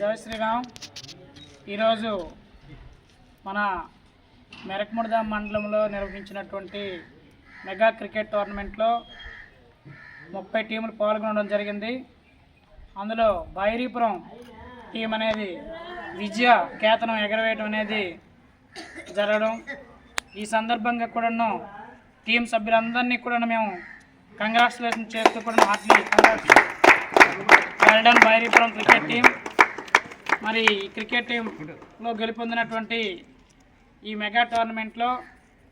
జై శ్రీరామ్. ఈరోజు మన మెరకముడద మండలంలో నిర్వహించినటువంటి మెగా క్రికెట్ టోర్నమెంట్లో ముప్పై టీములు పాల్గొనడం జరిగింది. అందులో బైరీపురం టీం అనేది విజయ కేతనం ఎగరవేయడం అనేది జరగడం. ఈ సందర్భంగా కూడాను టీం సభ్యులందరినీ కూడా మేము కంగ్రాచులేషన్ చేస్తూ కూడా heartily well done Bairipuram cricket team మరి ఈ క్రికెట్ టీంలో గెలుపొందినటువంటి ఈ మెగా టోర్నమెంట్లో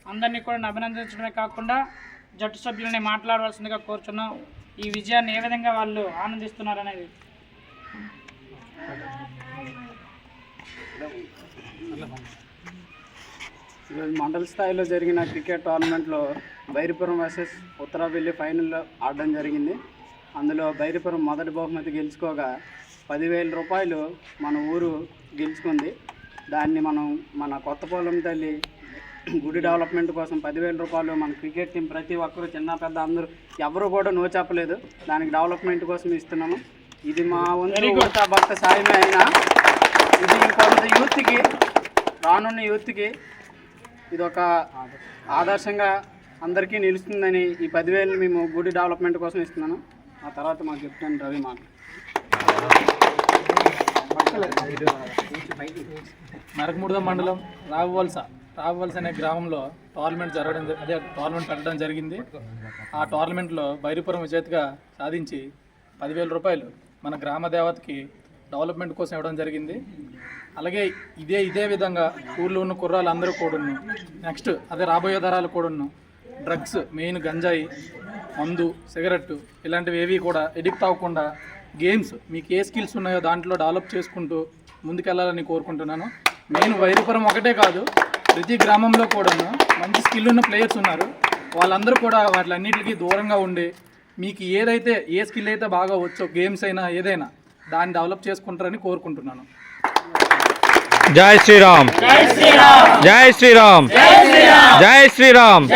అందరినీ కూడా అభినందించడమే కాకుండా జట్టు సభ్యులని మాట్లాడవలసిందిగా కోరుచున్నాం. ఈ విజయాన్ని ఏ విధంగా వాళ్ళు ఆనందిస్తున్నారు అనేది మండల స్థాయిలో జరిగిన క్రికెట్ టోర్నమెంట్లో బైరిపురం వర్సెస్ ఉత్తరావెల్లి ఫైనల్లో ఆడడం జరిగింది. అందులో బైరిపురం మొదటి బహుమతి గెలుచుకోగా పదివేల రూపాయలు మన ఊరు గెలుచుకుంది. దాన్ని మనం మన కొత్తపోలం తల్లి గుడి డెవలప్మెంట్ కోసం పదివేల రూపాయలు మన క్రికెట్ టీం ప్రతి ఒక్కరు చిన్న పెద్ద అందరూ ఎవరు కూడా నో చెప్పలేదు. దానికి డెవలప్మెంట్ కోసం ఇస్తున్నాము. ఇది మా వంతు కొత్త భక్త సాయమే అయినా. ఇది ఇంకొంత యూత్కి రానున్న యూత్కి ఇది ఒక ఆదర్శంగా అందరికీ నిలుస్తుందని ఈ పదివేలు మేము గుడి డెవలప్మెంట్ కోసం ఇస్తున్నాను. ఆ తర్వాత మాకు చెప్తాను రవి మాట మరకముడద మండలం రావువలస. రావువలస అనే గ్రామంలో టోర్నమెంట్ జరగడం అదే టోర్నమెంట్ పెట్టడం జరిగింది. ఆ టోర్నమెంట్లో బైరిపురం విజేతగా సాధించి పదివేల రూపాయలు మన గ్రామ దేవతకి డెవలప్మెంట్ కోసం ఇవ్వడం జరిగింది. అలాగే ఇదే ఇదే విధంగా ఊర్లో ఉన్న కుర్రాలు అందరూ కూడా నెక్స్ట్ అదే రాబోయే తరాలు కూడా డ్రగ్స్ మెయిన్ గంజాయి మందు సిగరెట్ ఇలాంటివి ఏవి కూడా ఎడిక్ట్ అవ్వకుండా గేమ్స్ మీకు ఏ స్కిల్స్ ఉన్నాయో దాంట్లో డెవలప్ చేసుకుంటూ ముందుకెళ్ళాలని కోరుకుంటున్నాను. మెయిన్ వైరుపురం ఒకటే కాదు ప్రతి గ్రామంలో కూడా మంచి స్కిల్ ఉన్న ప్లేయర్స్ ఉన్నారు. వాళ్ళందరూ కూడా వాటిలన్నిటికీ దూరంగా ఉండి మీకు ఏదైతే ఏ స్కిల్ అయితే బాగా వచ్చో గేమ్స్ అయినా ఏదైనా దాన్ని డెవలప్ చేసుకుంటారని కోరుకుంటున్నాను. జై శ్రీరామ్. జై శ్రీరామ్. జై శ్రీరామ్.